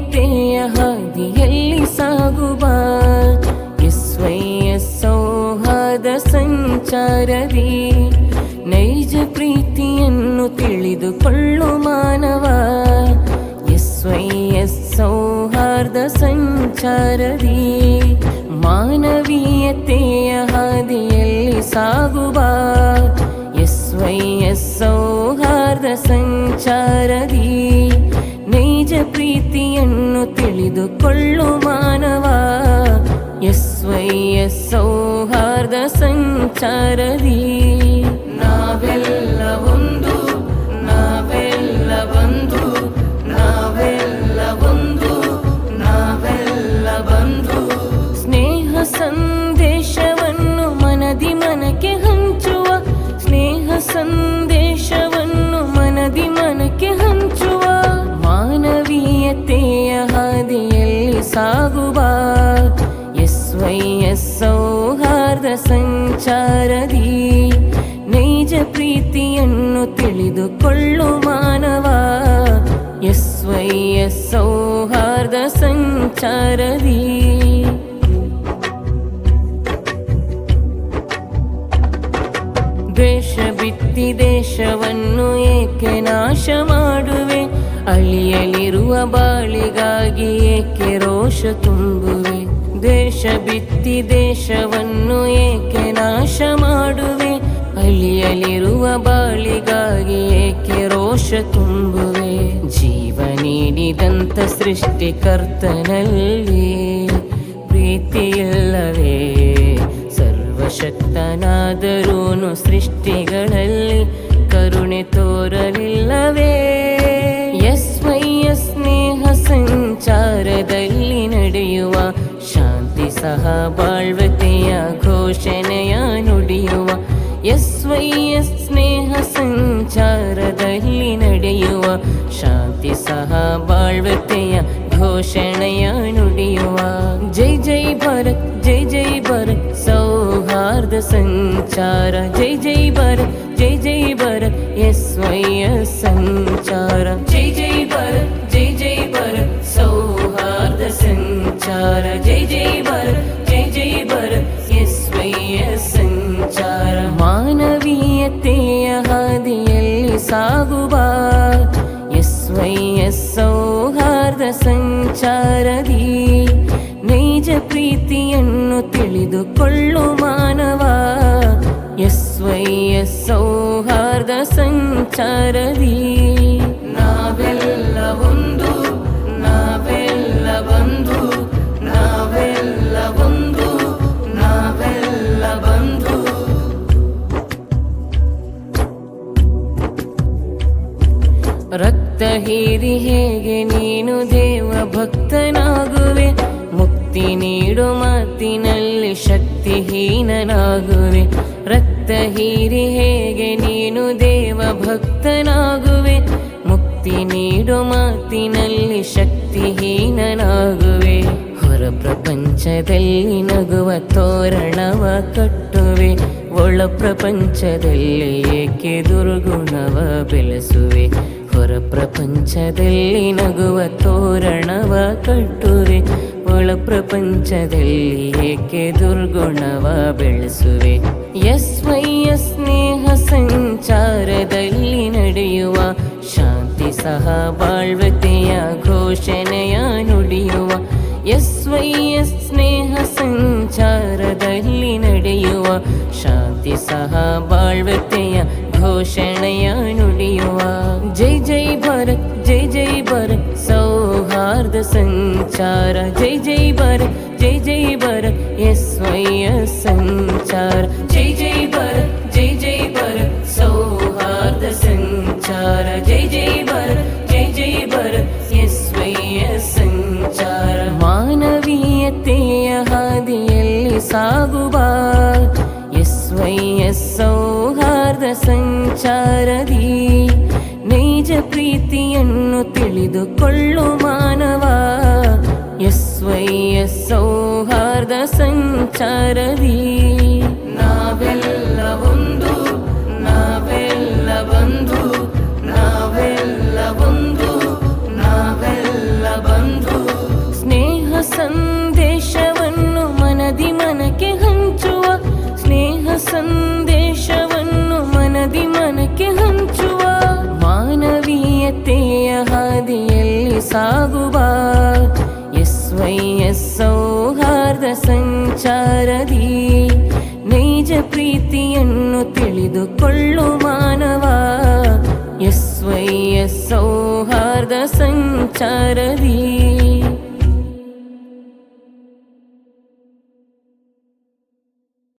ಮಾನವೀಯತೆಯ ಹಾದಿಯಲ್ಲಿ ಸಾಗುವ ಎಸ್ವೈಯ ಸೌಹಾರ್ದ ಸಂಚಾರದಿ ನೈಜ ಪ್ರೀತಿಯನ್ನು ತಿಳಿದುಕೊಳ್ಳು ಮಾನವ. ಎಸ್ವೈಯ ಸೌಹಾರ್ದ ಸಂಚಾರದಿ ಮಾನವೀಯತೆಯ ಹಾದಿಯಲ್ಲಿ ಸಾಗುವ ಎಸ್ವೈಯ ಸೌಹಾರ್ದ ಸಂಚಾರದಿ ಪ್ರೀತಿಯನ್ನು ತಿಳಿದುಕೊಳ್ಳು ಮಾನವ. ಎಸ್ವೈಯ ಸೌಹಾರ್ದ ಸಂಚಾರದಿ. ನಾವೆಲ್ಲ ಸಾಗುವ ಎಸ್ವೈಯ ಸೌಹಾರ್ದ ಸಂಚಾರದಿ. ನೈಜ ಪ್ರೀತಿಯನ್ನು ತಿಳಿದುಕೊಳ್ಳು ಮಾನವ. ಎಸ್ವೈಯ ಸೌಹಾರ್ದ ಸಂಚಾರದಿ. ದ್ವೇಷ ಬಿತ್ತಿ ದೇಶವನ್ನು ಏಕೆ ನಾಶ ಮಾಡುವೆ? ಅಳಿಯಲಿರುವ ಬಾಳಿಗಾಗಿ ಏಕೆ ರೋಷ ತುಂಬುವೆ? ದೇಶ ಬಿತ್ತಿ ದೇಶವನ್ನು ಏಕೆ ನಾಶ ಮಾಡುವೆ? ಹಳ್ಳಿಯಲ್ಲಿರುವ ಬಾಳಿಗಾಗಿ ಏಕೆ ರೋಷ ತುಂಬುವೆ? ಜೀವ ನೀಡಿದಂಥ ಸೃಷ್ಟಿಕರ್ತನಲ್ಲಿ ಪ್ರೀತಿಯಿಲ್ಲವೇ? ಸರ್ವಶಕ್ತನಾದರೂನು ಸೃಷ್ಟಿಗಳಲ್ಲಿ ಶಾಂತಿ ಸಹ ಬಾಳ್ವತೆಯ ಘೋಷಣೆಯ ನುಡಿಯುವ ಜೈ ಜೈ ಭಾರತ್ ಜೈ ಜೈ ಭಾರತ್ ಸೌಹಾರ್ದ ಸಂಚಾರ ಜೈ ಜೈ ಭಾರತ್ ಜೈ ಜೈ ಭಾರತ್ ಎಸ್ವೈಯ ಸಂಚಾರ ಜೈ ಜೈ ಭಾರತ್ ಜೈ ಜೈ ಭಾರತ್ ಸೌಹಾರ್ದ ಸಂಚಾರ ಜೈ ಜೈ ಭಾರತ್ ಜೈ ಜೈ ಭಾರತ್ ಎಸ್ವೈಯ ಸಂಚಾರ ಮಾನವೀಯತೆಯ ಹಾದಿಯಲ್ಲಿ ಸಾಗುವ ಸಂಚಾರದಿ ನೈಜ ಪ್ರೀತಿಯನ್ನು ತಿಳಿದುಕೊಳ್ಳು ಮಾನವ. ಎಸ್ವಯ್ಯ ಸೌಹಾರ್ದ ಸಂಚಾರದಿ. ನಾವೆಲ್ಲ ಒಂದು ರಕ್ತ ಹೀರಿ ಹೇಗೆ ನೀನು ದೇವ ಭಕ್ತನಾಗುವೆ? ಮುಕ್ತಿ ನೀಡು ಮಾತಿನಲ್ಲಿ ಶಕ್ತಿಹೀನನಾಗುವೆ. ರಕ್ತ ಹೀರಿ ಹೇಗೆ ನೀನು ದೇವ ಭಕ್ತನಾಗುವೆ? ಮುಕ್ತಿ ನೀಡು ಮಾತಿನಲ್ಲಿ ಶಕ್ತಿಹೀನನಾಗುವೆ. ಹೊರ ಪ್ರಪಂಚದಲ್ಲಿ ನಗುವ ತೋರಣವ ಕಟ್ಟುವೆ. ಒಳ ಪ್ರಪಂಚದಲ್ಲಿ ಏಕೆ ದುರ್ಗುಣವ ಬೆಳೆಸುವೆ? ಹೊರ ಪ್ರಪಂಚದಲ್ಲಿ ನಗುವ ತೋರಣವ ಕಟ್ಟುವೆ. ಒಳ ಪ್ರಪಂಚದಲ್ಲಿ ಏಕೆ ದುರ್ಗುಣವ ಬೆಳೆಸುವೆ. ಎಸ್ವೈಯ ಸ್ನೇಹ ಸಂಚಾರದಲ್ಲಿ ನಡೆಯುವ ಶಾಂತಿ ಸಹ ಬಾಳ್ವತೆಯ ಘೋಷಣೆಯ ನುಡಿಯುವ. ಸ್ನೇಹ ಸಂಚಾರದಲ್ಲಿ ನಡೆಯುವ ಶಾಂತಿ ಸಹ ಬಾಳ್ವತೆಯ ಘೋಷಣೆಯ ನುಡಿಯುವ ಜೈ ಜೈ ಭಾರತ್ ಜೈ ಜೈ ಭಾರತ್ ಸೌಹಾರ್ದ ಸಂಚಾರ ಜೈ ಜೈ ಭಾರತ್ ಜೈ ಜೈ ಭಾರತ್ ಎಸ್ವೈಯ ಸಂಚಾರ ಸಂಚಾರದಿ ನೈಜ ಪ್ರೀತಿಯನ್ನು ತಿಳಿದುಕೊಳ್ಳು ಮಾನವ. ಎಸ್ವೈಯ ಸೌಹಾರ್ದ ಸಂಚಾರದಿ. ಸಾಗುವ. ಎಸ್ ವೈ ಎಸ್ ಸೌಹಾರ್ದ ಸಂಚಾರದಿ. ನೈಜ ಪ್ರೀತಿಯನ್ನು ತಿಳಿದುಕೊಳ್ಳು ಮಾನವ. ಎಸ್ ವೈ ಎಸ್ ಸೌಹಾರ್ದ ಸಂಚಾರದಿ.